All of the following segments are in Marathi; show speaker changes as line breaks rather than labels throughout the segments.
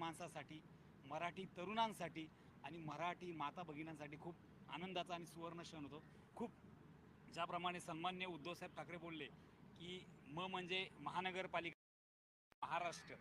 माणसासाठी मराठी तरुणांसाठी आणि मराठी माता भगिनींसाठी खूप आनंदाचा आणि सुवर्ण क्षण होतो. खूप ज्याप्रमाणे सन्मान्य उद्धवसाहेब ठाकरे बोलले की म म्हणजे महानगरपालिका महाराष्ट्र.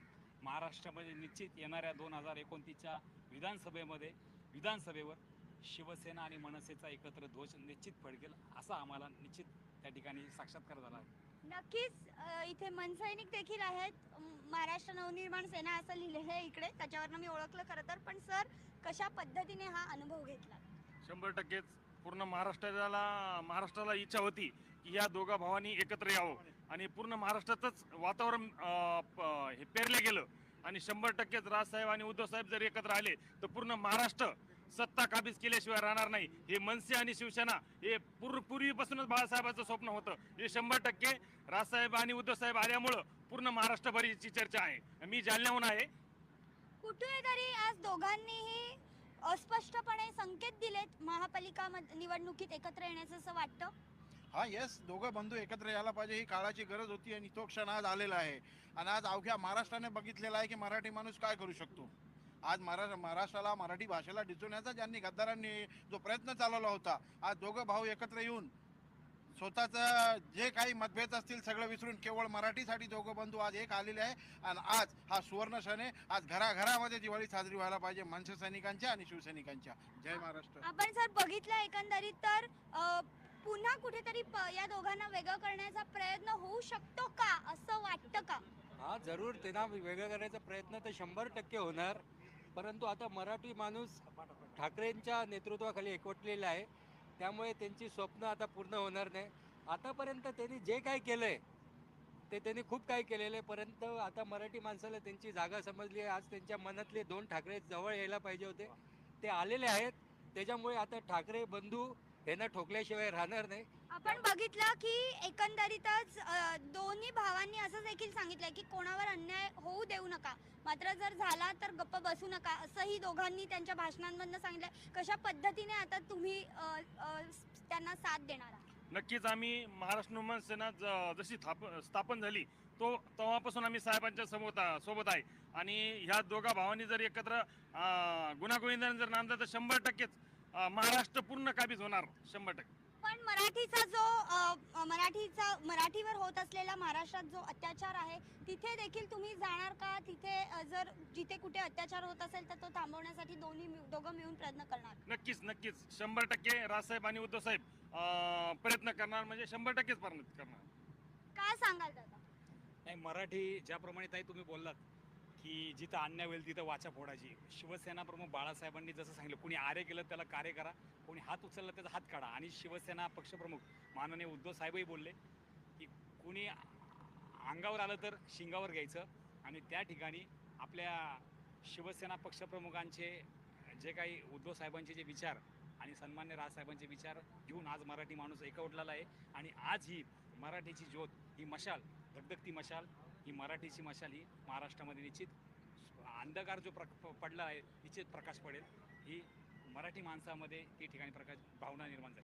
महाराष्ट्रामध्ये निश्चित येणाऱ्या दोन हजार एकोणतीसच्या विधानसभेमध्ये विधानसभेवर शिवसेना आणि मनसेचा एकत्र ध्वज निश्चित फडकेल असा आम्हाला निश्चित त्या ठिकाणी साक्षात्कार झाला आहे.
नक्कीच अ, इथे मनसैनिक देखील आहेत. म, महाराष्ट्र नवनिर्माण सेना असं लिहिलेलं आहे इकडे. त्याच्यावरनं मी ओळखलं खरं तर पण सर कशा पद्धतीने हा अनुभव घेतला?
शंभर टक्केच. पूर्ण महाराष्ट्राला महाराष्ट्राला इच्छा होती की या दोघा भावांनी एकत्र यावं. आणि पूर्ण महाराष्ट्रातच वातावरण अं, प- हे पेरलं गेलं. आणि शंभर टक्केच राजसाहेब आणि उद्धव साहेब जर एकत्र आले तर पूर्ण महाराष्ट्र सत्ता काबीज केल्याशिवाय राहणार नाही. हे मनसे आणि शिवसेना हे पूर्व पूर्वीपासूनच बाळासाहेबांचं स्वप्न होतं. हे शंभर टक्के राजसाहेब आणि उद्धव साहेब आल्यामुळं पूर्ण महाराष्ट्रभरीची चर्चा आहे. मी जालन्याहून आहे.
कुठे तरी आज दोघांनीही अस्पष्टपणे संकेत दिलेत महापालिका निवडणुकीत एकत्र येण्याचं असं वाटतं?
हा येस दोघं बंधू एकत्र यायला पाहिजे ही काळाची गरज होती आणि तो क्षण आज आलेला आहे. आणि आज अवघ्या महाराष्ट्राने बघितलेला आहे की मराठी माणूस काय करू शकतो? आज महाराष्ट्र महाराष्ट्राला मराठी भाषेला डिचवण्याचा ज्यांनी गद्दारांनी जो प्रयत्न चालवला होता आज दोघं भाऊ एकत्र येऊन स्वतःचं जे काही मतभेद असतील सगळं विसरून केवळ मराठीसाठी दोघं बंधू आज एक आलेले आहे. आणि आज हा सुवर्ण क्षण आहे. आज घराघरामध्ये दिवाळी साजरी व्हायला पाहिजे मनसे सैनिकांच्या आणि शिवसैनिकांच्या. जय महाराष्ट्र.
आपण जर बघितलं एकंदरीत तर पुन्हा कुठेतरी या दोघांना वेगळं करण्याचा प्रयत्न होऊ शकतो का? असं वाटतं का?
हा जरूर. त्यांना वेगळं करायचा प्रयत्न तर शंभर टक्के होणार. परंतु आता मराठी माणूस ठाकरेंच्या नेतृत्वाखाली एकवटलेला आहे. त्यामुळे त्यांची स्वप्न आता पूर्ण होणार नाही. आतापर्यंत त्यांनी जे काय केलं आहे ते त्यांनी खूप काही केलेलं आहे. परंतु आता मराठी माणसाला त्यांची जागा समजली आहे. आज त्यांच्या मनातले दोन ठाकरे जवळ यायला पाहिजे होते. ते आलेले आहेत. त्याच्यामुळे आता ठाकरे बंधू यांना ठोकल्याशिवाय राहणार नाही.
आपण बघितलं की एकंदरीतच अ, दोन्ही भावांनी असं देखील सांगितलंय की कोणावर अन्याय होऊ देऊ नका. मात्र जर झाला तर गप्प बसू नका असंही दोघांनी त्यांच्या भाषणांमधनं सांगितलंय. कशा पद्धतीने आता तुम्ही अ, अ, त्यांना साथ देणार आहात?
नक्कीच आम्ही महाराष्ट्र नवमान सेना ज- जशी थाप स्थापन झाली तो तेव्हापासून आम्ही साहेबांच्या सोबत सोबत आहे. आणि ह्या दोघा भावांनी जर एकत्र अं, गुण्यागोविंदाने जर नांदलं तर शंभर टक्केच अं, महाराष्ट्र पूर्ण काबीज होणार शंभर टक्के.
पण मराठीचा जो अ, मराठीचा मराठीवर होत असलेला महाराष्ट्रात जो अत्याचार आहे तिथे देखील तुम्ही जाणार का? तिथे अ, जर जिथे कुठे अत्याचार होत असेल तर तो थांबवण्यासाठी दोन्ही मिळू- दोघं मिळून प्रयत्न करणार.
नक्कीच नक्कीच. शंभर टक्के राजसाहेब आणि उद्धव साहेब अं, प्रयत्न करणार म्हणजे शंभर टक्केच प्रयत्न करणार.
काय सांगाल दादा?
नाही मराठी ज्याप्रमाणे ताई तुम्ही बोललात की जिथं अन्याय होईल तिथं वाचा फोडायची. शिवसेना प्रमुख बाळासाहेबांनी जसं सांगितलं कोणी आरे केलं त्याला कार्य करा कोणी हात उचलला त्याचा हात काढा. आणि शिवसेना पक्षप्रमुख माननीय उद्धव साहेबही बोलले की कोणी अंगावर आलं तर शिंगावर घ्यायचं. आणि त्या ठिकाणी आपल्या शिवसेना पक्षप्रमुखांचे जे काही उद्धव साहेबांचे जे विचार आणि सन्मान्य राजसाहेबांचे विचार घेऊन आज मराठी माणूस एकवटलेला आहे. आणि आज ही मराठीची ज्योत ही मशाल धगधगती मशाल. ही मराठीची मशाल ही महाराष्ट्रामध्ये निश्चित अंधकार जो प्रक पडला आहे निश्चित प्रकाश पडेल ही मराठी माणसामध्ये ती ठिकाणी प्रकाश भावना निर्माण झाली.